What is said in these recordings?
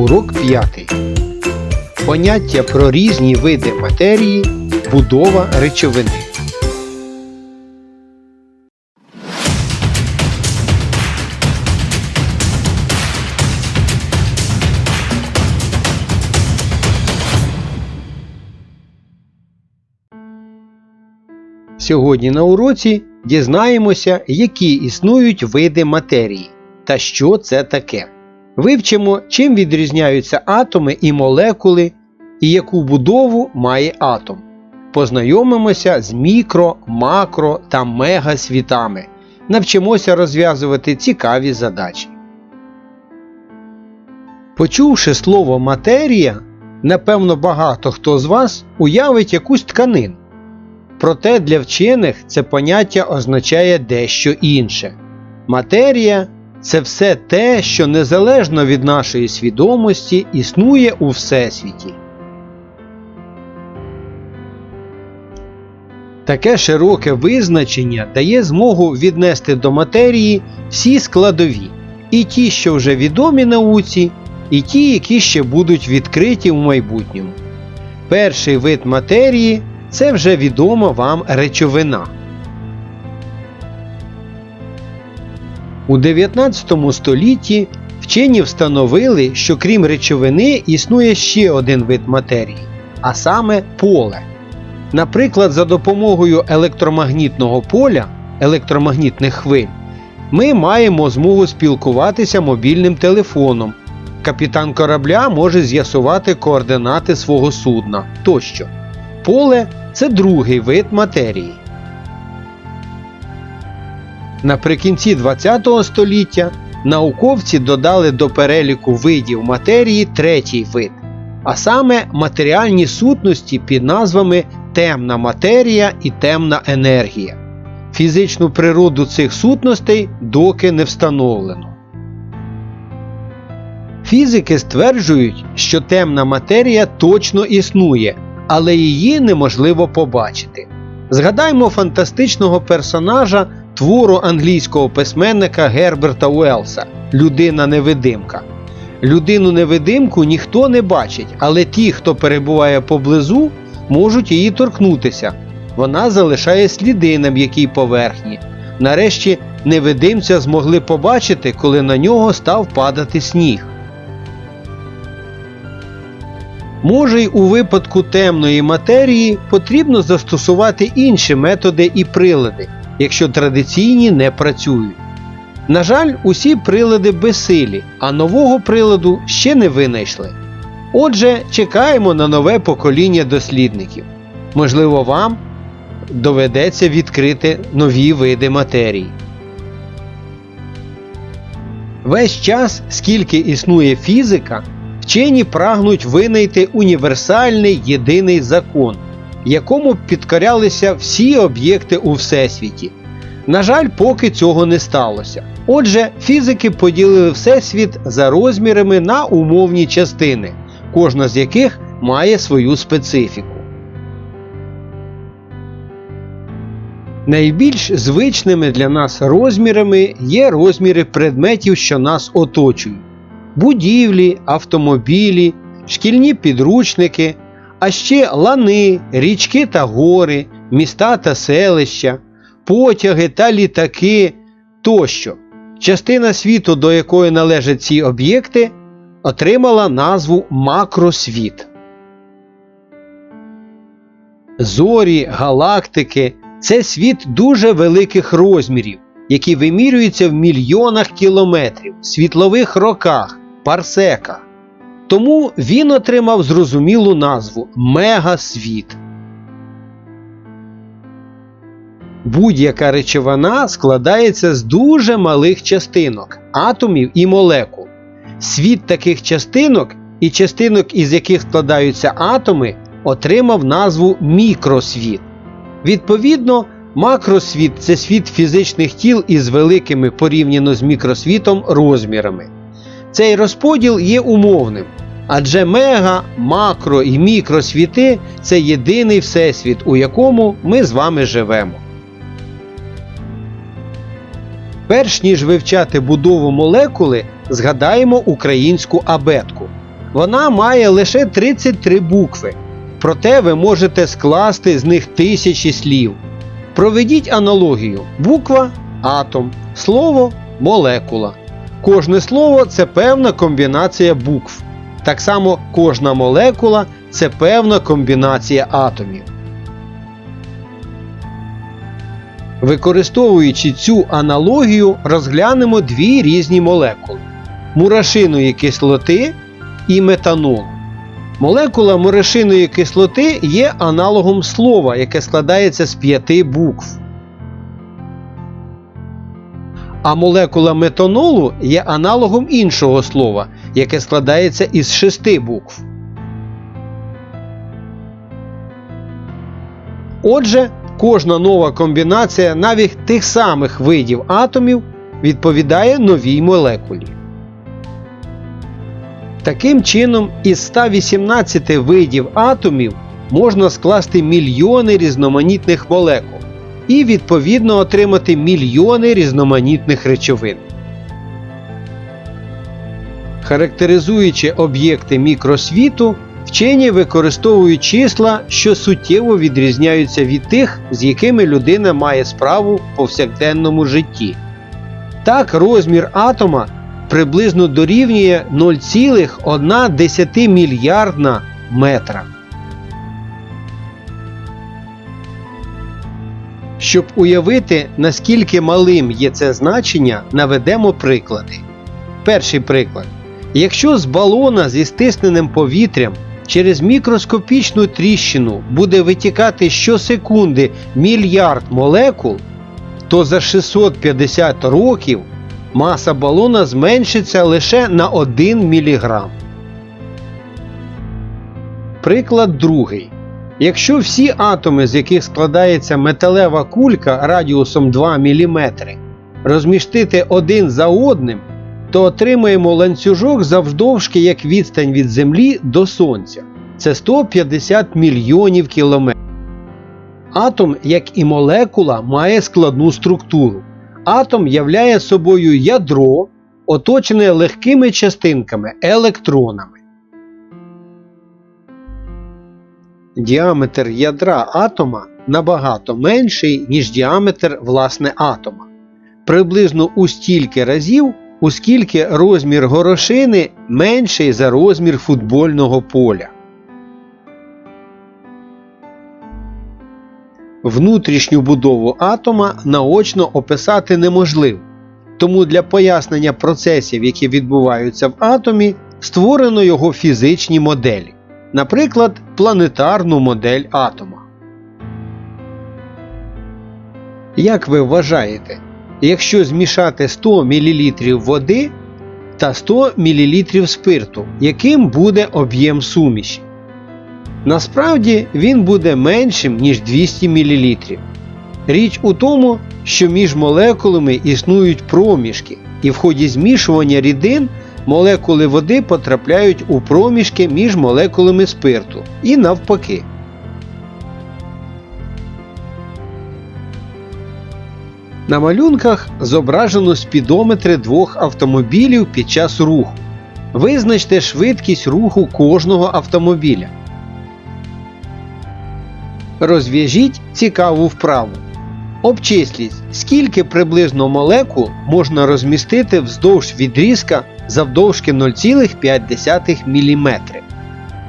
Урок 5. Поняття про різні види матерії, будова речовини. Сьогодні на уроці дізнаємося, які існують види матерії та що це таке. Вивчимо, чим відрізняються атоми і молекули і яку будову має атом. Познайомимося з мікро, макро та мегасвітами. Навчимося розв'язувати цікаві задачі. Почувши слово матерія, напевно багато хто з вас уявить якусь тканину. Проте для вчених це поняття означає дещо інше. Матерія це все те, що незалежно від нашої свідомості існує у Всесвіті. Таке широке визначення дає змогу віднести до матерії всі складові, і ті, що вже відомі науці, і ті, які ще будуть відкриті в майбутньому. Перший вид матерії це вже відома вам речовина. У 19 столітті вчені встановили, що крім речовини існує ще один вид матерії, а саме поле. Наприклад, за допомогою електромагнітного поля, електромагнітних хвиль, ми маємо змогу спілкуватися мобільним телефоном. Капітан корабля може з'ясувати координати свого судна тощо. Поле це другий вид матерії. Наприкінці ХХ століття науковці додали до переліку видів матерії третій вид, а саме матеріальні сутності під назвами темна матерія і темна енергія. Фізичну природу цих сутностей доки не встановлено. Фізики стверджують, що темна матерія точно існує, але її неможливо побачити. Згадаймо фантастичного персонажа твору англійського письменника Герберта Уелса Людина-невидимка. Людину-невидимку ніхто не бачить, але ті, хто перебуває поблизу, можуть її торкнутися. Вона залишає сліди на м'якій поверхні. Нарешті невидимця змогли побачити, коли на нього став падати сніг. Може, й у випадку темної матерії потрібно застосувати інші методи і прилади, якщо традиційні не працюють. На жаль, усі прилади безсилі, а нового приладу ще не винайшли. Отже, чекаємо на нове покоління дослідників. Можливо, вам доведеться відкрити нові види матерії. Весь час, скільки існує фізика, вчені прагнуть винайти універсальний єдиний закон, якому підкорялися всі об'єкти у всесвіті. На жаль, поки цього не сталося. Отже, фізики поділили всесвіт за розмірами на умовні частини, кожна з яких має свою специфіку. Найбільш звичними для нас розмірами є розміри предметів, що нас оточують: будівлі, автомобілі, шкільні підручники, а ще лани, річки та гори, міста та селища, потяги та літаки тощо. Частина світу, до якої належать ці об'єкти, отримала назву макросвіт. Зорі, галактики це світ дуже великих розмірів, які вимірюються в мільйонах кілометрів, світлових роках, парсеках. Тому він отримав зрозумілу назву Мегасвіт. Будь-яка речовина складається з дуже малих частинок, атомів і молекул. Світ таких частинок і частинок, із яких складаються атоми, отримав назву мікросвіт. Відповідно, макросвіт це світ фізичних тіл із великими порівняно з мікросвітом розмірами. Цей розподіл є умовним, адже мега, макро і мікросвіти це єдиний всесвіт, у якому ми з вами живемо. Перш ніж вивчати будову молекули, згадаємо українську абетку. Вона має лише 33 букви. Проте ви можете скласти з них тисячі слів. Проведіть аналогію: буква атом, слово молекула. Кожне слово це певна комбінація букв. Так само кожна молекула це певна комбінація атомів. Використовуючи цю аналогію, розглянемо дві різні молекули мурашиної кислоти і метанолу. Молекула мурашиної кислоти є аналогом слова, яке складається з п'яти букв. А молекула метанолу є аналогом іншого слова, яке складається із шести букв. Отже, кожна нова комбінація навіть тих самих видів атомів відповідає новій молекулі. Таким чином, із 118 видів атомів можна скласти мільйони різноманітних молекул і відповідно отримати мільйони різноманітних речовин. Характеризуючи об'єкти мікросвіту, вчені використовують числа, що суттєво відрізняються від тих, з якими людина має справу в повсякденному житті. Так, розмір атома приблизно дорівнює 0,1 мільярдна метра. Щоб уявити, наскільки малим є це значення, наведемо приклади. Перший приклад. Якщо з балона зі стисненим повітрям через мікроскопічну тріщину буде витікати щосекунди мільярд молекул, то за 650 років маса балона зменшиться лише на 1 мг. Приклад другий. Якщо всі атоми, з яких складається металева кулька радіусом 2 мм, розмістити один за одним, то отримаємо ланцюжок завдовжки як відстань від Землі до Сонця. Це 150 мільйонів кілометрів. Атом, як і молекула, має складну структуру. Атом являє собою ядро, оточене легкими частинками електронами. Діаметр ядра атома набагато менший, ніж діаметр власне атома. Приблизно у стільки разів, у скільки розмір горошини менший за розмір футбольного поля. Внутрішню будову атома наочно описати неможливо, тому для пояснення процесів, які відбуваються в атомі, створено його фізичні моделі, наприклад, планетарну модель атома. Як ви вважаєте, якщо змішати 100 мл води та 100 мл спирту, яким буде об'єм суміші? Насправді він буде меншим, ніж 200 мл. Річ у тому, що між молекулами існують проміжки, і в ході змішування рідин молекули води потрапляють у проміжки між молекулами спирту і навпаки. На малюнках зображено спідометри двох автомобілів під час руху. Визначте швидкість руху кожного автомобіля. Розв'яжіть цікаву вправу. Обчисліть, скільки приблизно молекул можна розмістити вздовж відрізка завдовжки 0,5 мм.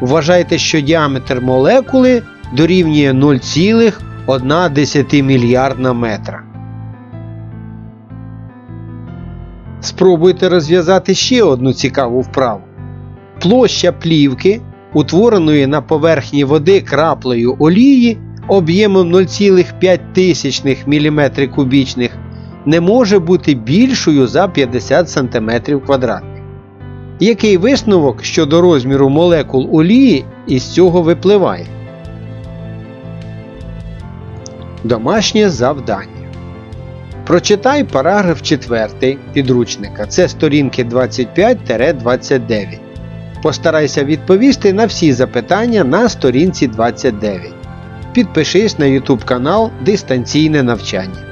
Вважайте, що діаметр молекули дорівнює 0,1 мільярдна метра. Спробуйте розв'язати ще одну цікаву вправу. Площа плівки, утвореної на поверхні води краплею олії об'ємом 0,5 мм кубічних, не може бути більшою за 50 см квадратних. Який висновок щодо розміру молекул олії із цього випливає? Домашнє завдання. Прочитай параграф 4 підручника. Це сторінки 25-29. Постарайся відповісти на всі запитання на сторінці 29. Підпишись на YouTube канал Дистанційне навчання.